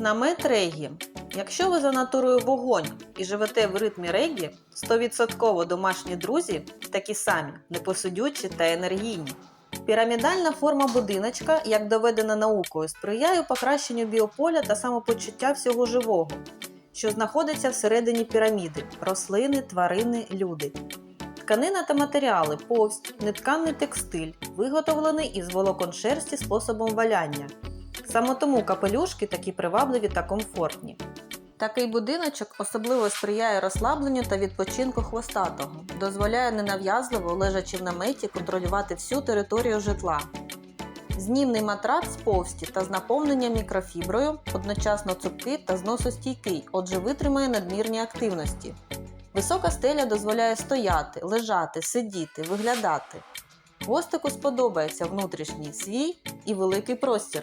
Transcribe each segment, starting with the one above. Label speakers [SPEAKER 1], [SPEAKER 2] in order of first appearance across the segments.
[SPEAKER 1] Намет регі. Якщо ви за натурою вогонь і живете в ритмі регі, 100% домашні друзі такі самі, непосидючі та енергійні. Пірамідальна форма будиночка, як доведено наукою, сприяє покращенню біополя та самопочуття всього живого, що знаходиться всередині піраміди рослини, тварини, люди. Тканина та матеріали повсть, нетканий текстиль, виготовлений із волокон шерсті способом валяння. Саме тому капелюшки такі привабливі та комфортні. Такий будиночок особливо сприяє розслабленню та відпочинку хвостатого, дозволяє ненав'язливо, лежачи в наметі, контролювати всю територію житла. Знімний матрац з повсті та з наповненням мікрофіброю, одночасно цупкий та зносостійкий, отже витримає надмірні активності. Висока стеля дозволяє стояти, лежати, сидіти, виглядати. Гостику сподобається внутрішній свій і великий простір.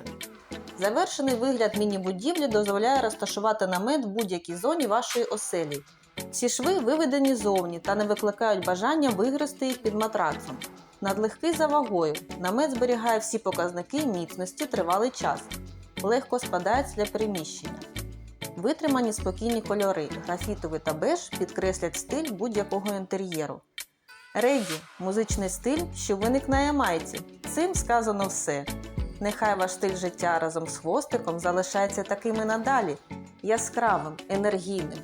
[SPEAKER 1] Завершений вигляд міні-будівлі дозволяє розташувати намет в будь-якій зоні вашої оселі. Всі шви виведені зовні та не викликають бажання вигризти їх під матрацом. Надлегкий за вагою, намет зберігає всі показники міцності тривалий час, легко спадається для переміщення. Витримані спокійні кольори, графітовий та беж підкреслять стиль будь-якого інтер'єру. Регі музичний стиль, що виник на Ямайці. Цим сказано все. Нехай ваш стиль життя разом з хвостиком залишається таким і надалі яскравим, енергійним,